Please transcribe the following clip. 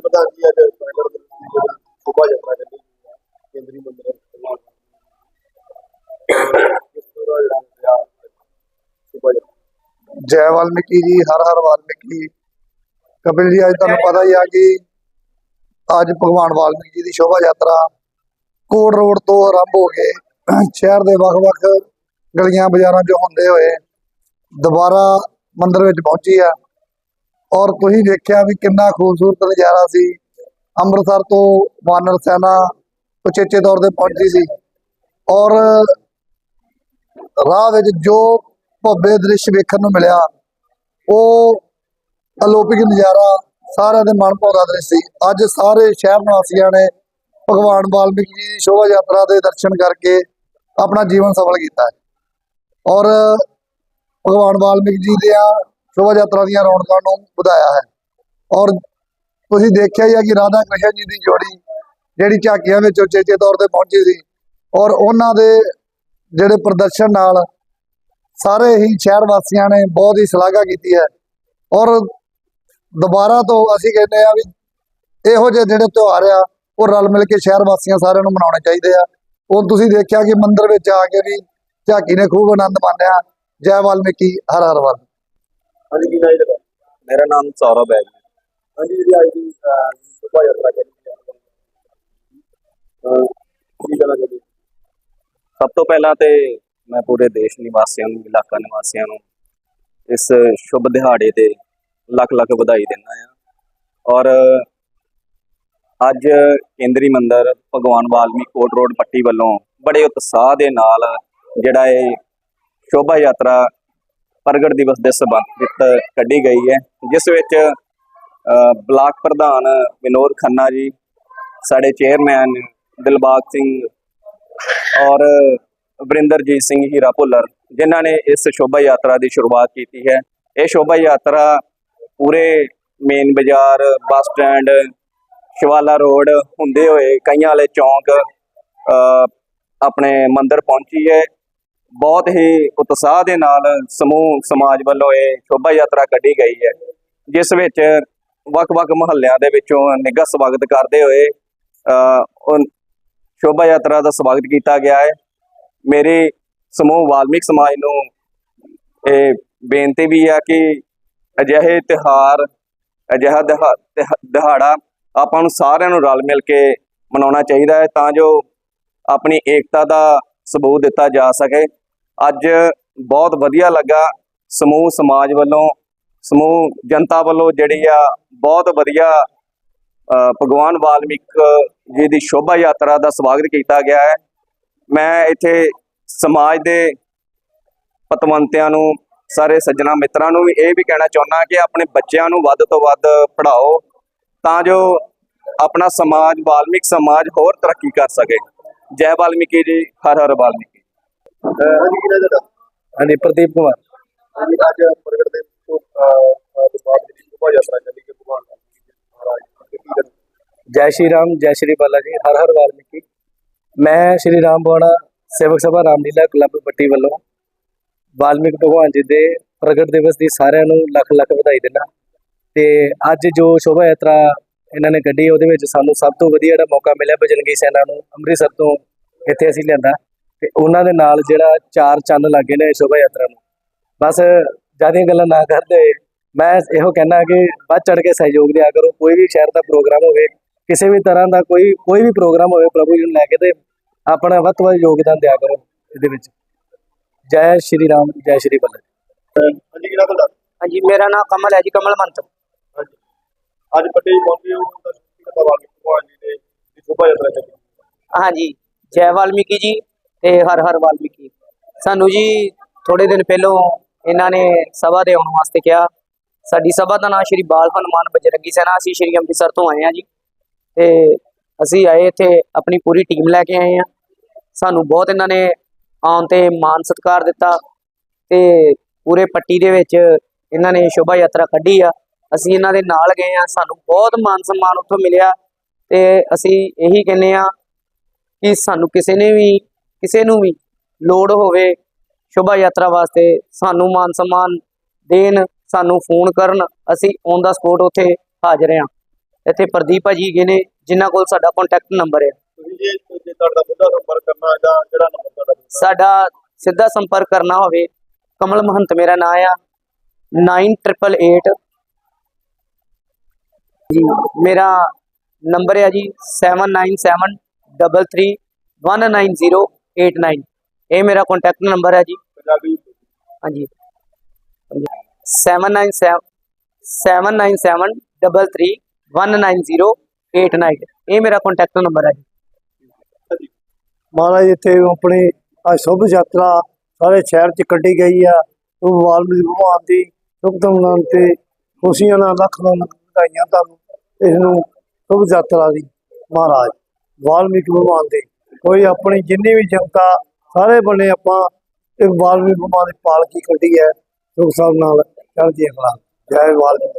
ਪ੍ਰਧਾਨ ਜੀ ਅੱਜ ਪ੍ਰਗਟ ਦੇ ਵਿੱਚ ਜਿਹੜੀ ਸ਼ੋਭਾ ਯਾਤਰਾ ਕੱਢੀ ਗਈ ਹੈ ਕੇਂਦਰੀ ਮੰਦਰ ਜੈ ਵਾਲਮੀਕੀ ਜੀ, ਹਰ ਹਰ ਵਾਲਮੀਕੀ। ਕਪਿਲ ਜੀ, ਅੱਜ ਤੁਹਾਨੂੰ ਪਤਾ ਹੀ ਆ ਕਿ ਅੱਜ ਭਗਵਾਨ ਵਾਲਮੀਕੀ ਜੀ ਦੀ ਸ਼ੋਭਾ ਯਾਤਰਾ ਕੋਟ ਰੋਡ ਤੋਂ ਆਰੰਭ ਹੋ ਕੇ ਸ਼ਹਿਰ ਦੇ ਵੱਖ-ਵੱਖ ਗਲੀਆਂ ਬਾਜ਼ਾਰਾਂ 'ਚੋਂ ਹੁੰਦੇ ਹੋਏ ਦੁਬਾਰਾ ਮੰਦਿਰ ਵਿੱਚ ਪਹੁੰਚੀ ਆ। ਔਰ ਤੁਸੀਂ ਦੇਖਿਆ ਵੀ ਕਿੰਨਾ ਖੂਬਸੂਰਤ ਨਜ਼ਾਰਾ ਸੀ। ਅੰਮ੍ਰਿਤਸਰ ਤੋਂ ਵਾਨਰ ਸੈਨਾ ਉਚੇਚੇ ਤੌਰ ਤੇ ਪਹੁੰਚੀ ਸੀ। ਔਰ ਰਾਹ ਵਿੱਚ ਜੋ ਭੱਬੇ ਦ੍ਰਿਸ਼ ਵੇਖਣ ਨੂੰ ਮਿਲਿਆ, ਉਹ ਅਲੋਪਿਕ ਨਜ਼ਾਰਾ ਸਾਰਿਆਂ ਦੇ ਮਨ ਭਾਉਂਦਾ ਦ੍ਰਿਸ਼ ਸੀ। ਅੱਜ ਸਾਰੇ ਸ਼ਹਿਰ ਨਿਵਾਸੀਆਂ ਨੇ ਭਗਵਾਨ ਵਾਲਮੀਕ ਜੀ ਦੀ ਸ਼ੋਭਾ ਯਾਤਰਾ ਦੇ ਦਰਸ਼ਨ ਕਰਕੇ ਆਪਣਾ ਜੀਵਨ ਸਫਲ ਕੀਤਾ ਔਰ ਭਗਵਾਨ ਵਾਲਮੀਕ ਜੀ ਦੀਆਂ ਸ਼ੋਭਾ ਯਾਤਰਾ ਦੀਆਂ ਰੌਣਕਾਂ ਨੂੰ ਵਧਾਇਆ ਹੈ। ਔਰ ਤੁਸੀਂ ਦੇਖਿਆ ਹੀ ਹੈ ਕਿ ਰਾਧਾ ਕ੍ਰਿਸ਼ਨ ਜੀ ਦੀ ਜੋੜੀ ਜਿਹੜੀ ਝਾਕੀਆਂ ਵਿੱਚ ਉਚੇਚੇ ਤੌਰ ਤੇ ਪਹੁੰਚੀ ਸੀ ਔਰ ਉਹਨਾਂ ਦੇ ਜਿਹੜੇ ਪ੍ਰਦਰਸ਼ਨ ਨਾਲ ਸਾਰੇ ਹੀ ਸ਼ਹਿਰ ਵਾਸੀਆਂ ਨੇ ਬਹੁਤ ਹੀ ਸ਼ਲਾਘਾ ਕੀਤੀ ਹੈ। ਔਰ ਦੁਬਾਰਾ ਤੋਂ ਅਸੀਂ ਕਹਿੰਦੇ ਆ ਵੀ ਇਹੋ ਜਿਹੇ ਜਿਹੜੇ ਤਿਉਹਾਰ ਆ, ਉਹ ਰਲ ਮਿਲ ਕੇ ਸ਼ਹਿਰ ਵਾਸੀਆਂ ਸਾਰਿਆਂ ਨੂੰ ਮਨਾਉਣੇ ਚਾਹੀਦੇ ਆ। ਹੁਣ ਤੁਸੀਂ ਦੇਖਿਆ ਕਿ ਮੰਦਿਰ ਵਿੱਚ ਆ ਕੇ ਵੀ ਝਾਕੀ ਨੇ ਖੂਬ ਆਨੰਦ ਮਾਣਿਆ। ਜੈ ਵਾਲਮੀਕੀ, ਹਰ ਹਰ ਵਾਲ। ਹਾਂਜੀ ਹੈ ਤੁਹਾਡਾ? ਮੇਰਾ ਨਾਮ ਸੌਰਵ ਹੈ ਜੀ। ਹਾਂਜੀ ਜਿਹੜੀ ਅੱਜ ਦੀ ਸ਼ੋਭਾ ਯਾਤਰਾ ਅਹ, ਕੀ ਕਹਿਣਾ ਚਾਹੁੰਦੇ ਸਭ ਤੋਂ ਪਹਿਲਾਂ ਤੇ ਮੈਂ ਪੂਰੇ ਦੇਸ਼ ਨਿਵਾਸੀਆਂ ਨੂੰ ਇਲਾਕਾ ਨਿਵਾਸੀਆਂ ਨੂੰ ਇਸ ਸ਼ੁਭ ਦਿਹਾੜੇ ਤੇ ਲੱਖ ਲੱਖ ਵਧਾਈ ਦਿੰਦਾ ਆ ਔਰ ਅੱਜ ਕੇਂਦਰੀ ਮੰਦਿਰ ਭਗਵਾਨ ਵਾਲਮੀਕ ਕੋਟ ਰੋਡ ਪੱਟੀ ਵੱਲੋਂ ਬੜੇ ਉਤਸ਼ਾਹ ਦੇ ਨਾਲ ਜਿਹੜਾ ਇਹ ਸ਼ੋਭਾ ਯਾਤਰਾ ਪ੍ਰਗਟ ਦਿਵਸ ਦੇ ਸਬੰਧ ਕੱਢੀ ਗਈ ਹੈ, ਜਿਸ ਵਿੱਚ ਬਲਾਕ ਪ੍ਰਧਾਨ ਵਿਨੋਦ ਖੰਨਾ ਜੀ, ਸਾਡੇ ਚੇਅਰਮੈਨ ਦਿਲਬਾਗ ਸਿੰਘ ਔਰ ਵਰਿੰਦਰਜੀਤ ਸਿੰਘ ਹੀਰਾ ਭੁੱਲਰ, ਜਿਨ੍ਹਾਂ ਨੇ ਇਸ ਸ਼ੋਭਾ ਯਾਤਰਾ ਦੀ ਸ਼ੁਰੂਆਤ ਕੀਤੀ ਹੈ। ਇਹ ਸ਼ੋਭਾ ਯਾਤਰਾ ਪੂਰੇ ਮੇਨ ਬਾਜ਼ਾਰ, ਬੱਸ ਸਟੈਂਡ, ਸ਼ਿਵਾਲਾ ਰੋਡ ਹੁੰਦੇ ਹੋਏ ਕਈਆਂ ਵਾਲੇ ਚੌਂਕ ਆਪਣੇ ਮੰਦਰ ਪਹੁੰਚੀ ਹੈ। ਬਹੁਤ ਹੀ ਉਤਸ਼ਾਹ ਦੇ ਨਾਲ ਸਮੂਹ, ਸਮਾਜ ਵੱਲੋਂ ਇਹ ਸ਼ੋਭਾ ਯਾਤਰਾ ਕੱਢੀ ਗਈ ਹੈ, ਜਿਸ ਵਿੱਚ ਵੱਖ-ਵੱਖ ਮੁਹੱਲਿਆਂ ਦੇ ਵਿੱਚੋਂ ਨਿੱਘਾ ਸਵਾਗਤ ਕਰਦੇ ਹੋਏ ਸ਼ੋਭਾ ਯਾਤਰਾ ਦਾ ਸਵਾਗਤ ਕੀਤਾ ਗਿਆ ਹੈ। ਮੇਰੇ ਸਮੂਹ ਵਾਲਮੀਕ ਸਮਾਜ ਨੂੰ ਇਹ ਬੇਨਤੀ ਵੀ ਹੈ ਕਿ ਅਜਿਹੇ ਤਿਹਾਰ ਅਜਿਹਾ ਦਿਹਾ- ਦਿਹਾੜਾ ਆਪਾਂ ਨੂੰ ਸਾਰਿਆਂ ਨੂੰ ਰਲ ਮਿਲ ਕੇ ਮਨਾਉਣਾ ਚਾਹੀਦਾ ਹੈ, ਤਾਂ ਜੋ ਆਪਣੀ ਏਕਤਾ ਦਾ ਸਬੂਤ ਦਿੱਤਾ ਜਾ ਸਕੇ। ਅੱਜ ਬਹੁਤ ਵਧੀਆ ਲੱਗਾ। ਸਮੂਹ, ਸਮਾਜ ਵੱਲੋਂ, ਸਮੂਹ ਜਨਤਾ ਵੱਲੋਂ ਜਿਹੜੀ ਆ ਬਹੁਤ ਵਧੀਆ ਭਗਵਾਨ ਵਾਲਮੀਕ ਜੀ ਦੀ ਸ਼ੋਭਾ ਯਾਤਰਾ ਦਾ ਸਵਾਗਤ ਕੀਤਾ ਗਿਆ ਹੈ। ਮੈਂ ਇੱਥੇ ਸਮਾਜ ਦੇ ਪਤਵੰਤਿਆਂ ਨੂੰ, ਸਾਰੇ ਸੱਜਣਾ ਮਿੱਤਰਾਂ ਨੂੰ ਵੀ ਇਹ ਵੀ ਕਹਿਣਾ ਚਾਹੁੰਦਾ ਕਿ ਆਪਣੇ ਬੱਚਿਆਂ ਨੂੰ ਵੱਧ ਤੋਂ ਵੱਧ ਪੜ੍ਹਾਓ ਤਾਂ ਜੋ ਆਪਣਾ ਸਮਾਜ, ਵਾਲਮੀਕ ਸਮਾਜ ਹੋਰ ਤਰੱਕੀ ਕਰ ਸਕੇ। ਜੈ ਵਾਲਮੀਕੀ ਜੀ, ਹਰ ਹਰ ਵਾਲਮੀਕੀ। ਹਾਂਜੀ ਪ੍ਰਦੀਪ ਕੁਮਾਰ। ਹਾਂਜੀ ਅੱਜ ਪ੍ਰਗਟ ਦੇ ਤੋਂ ਤੋਂ ਬਾਅਦ ਜਿਹੜੀ ਸ਼ੋਭਾ ਯਾਤਰਾ ਕੱਢੀ ਗਈ ਭਗਵਾਨ ਵਾਲਮੀਕੀ ਜੀ ਮਹਾਰਾਜ ਸ਼੍ਰੀ ਰਾਮ ਜੈ ਸ਼੍ਰੀ ਬਾਲਾ ਜੀ ਹਰ ਹਰ ਵਾਲਮੀਕੀ। ਮੈਂ ਸ਼੍ਰੀ ਰਾਮ ਬੋਣਾ ਸੇਵਕ ਸਭਾ ਰਾਮਲੀਲਾ ਕਲੱਬ ਪੱਟੀ ਵੱਲੋਂ ਵਾਲਮੀਕ ਭਗਵਾਨ ਜੀ ਦੇ ਪ੍ਰਗਟ ਦਿਵਸ ਦੀ ਸਾਰਿਆਂ ਨੂੰ ਲੱਖ ਲੱਖ ਵਧਾਈ ਦਿੰਦਾ। ਤੇ ਅੱਜ ਜੋ ਸ਼ੋਭਾ ਯਾਤਰਾ ਇਹਨਾਂ ਨੇ ਕੱਢੀ ਉਹਦੇ ਵਿੱਚ ਸਾਨੂੰ ਸਭ ਤੋਂ ਵਧੀਆ ਜਿਹੜਾ ਮੌਕਾ ਮਿਲਿਆ ਬਜਰੰਗੀ ਸੈਨਾ ਨੂੰ ਅੰਮ੍ਰਿਤਸਰ ਤੋਂ ਇੱਥੇ ਅਸੀਂ ਲਿਆਂਦਾ। ਤੇ ਉਹਨਾਂ ਦੇ ਨਾਲ ਜਿਹੜਾ ਚਾਰ ਚੰਨ ਲੱਗੇ ਨੇ ਸ਼ੋਭਾ ਯਾਤਰਾ ਨੂੰ। ਬਸ ਜਿਆਦੀਆਂ ਗੱਲਾਂ ਨਾ ਕਰਦੇ। ਮੈਂ ਇਹੋ ਕਹਿਣਾ ਕਿ ਵੱਧ ਚੜ ਕੇ ਸਹਿਯੋਗ ਦਿਆ ਕਰੋ। ਕੋਈ ਵੀ ਸ਼ਹਿਰ ਦਾ ਪ੍ਰੋਗਰਾਮ ਹੋਵੇ ਕਿਸੇ ਵੀ ਤਰ੍ਹਾਂ ਦਾ ਕੋਈ ਕੋਈ ਵੀ ਪ੍ਰੋਗਰਾਮ ਹੋਵੇ ਪ੍ਰਭੂ ਜੀ ਨੂੰ ਲੈ ਕੇ ਤੇ ਆਪਣਾ ਵੱਧ ਵੱਧ ਯੋਗਦਾਨ ਦਿਆ ਕਰੋ ਇਹਦੇ ਵਿੱਚ। ਜੈ ਸ਼੍ਰੀ ਰਾਮ ਜੈ ਸ਼੍ਰੀ ਬੱਲਾ। ਹਾਂਜੀ ਤੁਹਾਡਾ ਮੇਰਾ ਨਾਮ ਕਮਲ ਹੈ ਜੀ ਕਮਲ ਮੰਤ। ਹਾਂਜੀ। ਅੱਜ ਪੱਟੇ ਹੀ ਪਹੁੰਚੇ ਹੋ ਤਾਂ ਭਗਵਾਨ ਜੀ ਨੇ ਦੀ ਸ਼ੋਭਾ ਯਾਤਰਾ ਕੱਢੀ ਹਾਂਜੀ ਜੈ ਵਾਲਮੀਕੀ ਜੀ। ਤੇ ਹਰ ਹਰ ਵਾਲਮੀਕੀ। ਸਾਨੂੰ ਜੀ ਥੋੜੇ ਦਿਨ ਪਹਿਲੋਂ ਇਹਨਾਂ ਨੇ ਸਭਾ ਦੇ ਆਉਣ ਵਾਸਤੇ ਕਿਹਾ। ਸਾਡੀ ਸਭਾ ਦਾ ਨਾਮ ਸ਼੍ਰੀ ਬਾਲ ਹਨੂਮਾਨ ਬਜਰੰਗੀ ਸੈਨਾ। ਅਸੀਂ ਸ਼੍ਰੀ ਅੰਮ੍ਰਿਤਸਰ ਤੋਂ ਆਏ ਹਾਂ ਜੀ। ਤੇ ਅਸੀਂ ਆਏ ਇੱਥੇ ਆਪਣੀ ਪੂਰੀ ਟੀਮ ਲੈ ਕੇ ਆਏ ਹਾਂ। ਸਾਨੂੰ ਬਹੁਤ ਇਹਨਾਂ ਨੇ ਆਉਣ ਤੇ ਮਾਨ ਸਤਿਕਾਰ ਦਿੱਤਾ। ਤੇ ਪੂਰੇ ਪੱਟੀ ਦੇ ਵਿੱਚ ਇਹਨਾਂ ਨੇ ਸ਼ੋਭਾ ਯਾਤਰਾ ਕੱਢੀ ਆ। ਅਸੀਂ ਇਹਨਾਂ ਦੇ ਨਾਲ ਗਏ ਆ ਸਾਨੂੰ ਬਹੁਤ ਮਾਨ ਸਨਮਾਨ ਉੱਥੋਂ ਮਿਲਿਆ। ਤੇ ਅਸੀਂ ਇਹੀ ਕਹਿੰਦੇ ਆ ਕਿ ਸਾਨੂੰ ਕਿਸੇ ਨੇ ਵੀ ਕਿਸੇ ਨੂੰ ਵੀ ਲੋੜ ਹੋਵੇ ਸ਼ੋਭਾ ਯਾਤਰਾ ਵਾਸਤੇ ਸਾਨੂੰ ਮਾਨ ਸਨਮਾਨ ਦੇਣ ਸਾਨੂੰ ਫੋਨ ਕਰਨ ਅਸੀਂ ਔਨ ਦਾ ਸਪੋਟ ਉੱਥੇ ਹਾਜ਼ਰ ਹਾਂ। ਇੱਥੇ ਪ੍ਰਦੀਪ ਭਾਜੀ ਹੈਗੇ ਨੇ ਜਿਨ੍ਹਾਂ ਕੋਲ ਸਾਡਾ ਕੰਟੈਕਟ ਨੰਬਰ ਹੈ। ਤੁਸੀਂ ਜੇ ਜੇ ਤੁਹਾਡਾ ਮੁੱਦਾ ਸੰਪਰਕ ਕਰਨਾ ਹੈ ਤਾਂ ਕਿਹੜਾ ਨੰਬਰ ਤੁਹਾਡਾ ਸਾਡਾ ਸਿੱਧਾ ਸੰਪਰਕ ਕਰਨਾ ਹੋਵੇ ਕਮਲ ਮਹੰਤ ਮੇਰਾ ਨਾਮ ਆ 9888 ਜੀ ਮੇਰਾ ਨੰਬਰ ਹੈ ਜੀ 7973319089 ਇਹ ਮੇਰਾ ਕੰਟੈਕਟ ਨੰਬਰ ਹੈ ਜੀ। ਪੰਜਾਬੀ। ਹਾਂਜੀ। 797 7973319089 ਇਹ ਮੇਰਾ ਕੰਟੈਕਟ ਨੰਬਰ ਹੈ ਜੀ। ਮਹਾਰਾਜ ਇੱਥੇ ਆਪਣੀ ਅੱਜ ਸ਼ੁਭ ਯਾਤਰਾ ਸਾਰੇ ਸ਼ਹਿਰ 'ਚ ਕੱਢੀ ਗਈ ਆ। ਉਹ ਵਾਲਮੀਕ ਭਗਵਾਨ ਦੀ ਸ਼ੁਭਕਾਮਨਾਵਾਂ ਤੇ ਖੁਸ਼ੀਆਂ ਨਾਲ ਲੱਖ ਲੱਖ ਵਧਾਈਆਂ ਤੁਹਾਨੂੰ। ਇਸ ਨੂੰ ਸ਼ੁਭ ਯਾਤਰਾ ਦੀ ਮਹਾਰਾਜ ਵਾਲਮੀਕ ਭਗਵਾਨ ਦੀ ਕੋਈ ਆਪਣੀ ਜਿੰਨੀ ਵੀ ਜਨਤਾ, ਸਾਰੇ ਬੰਨੇ ਆਪਾਂ ਇੱਕ ਵਾਲਮੀਕ ਭਗਵਾਨ ਦੀ ਪਾਲਕੀ ਕੱਢੀ ਹੈ ਸੁਖ ਸਾਹਿਬ ਨਾਲ ਚੜ੍ਹਦੀ ਕਲਾ ਜੈ ਵਾਲਮੀਕ।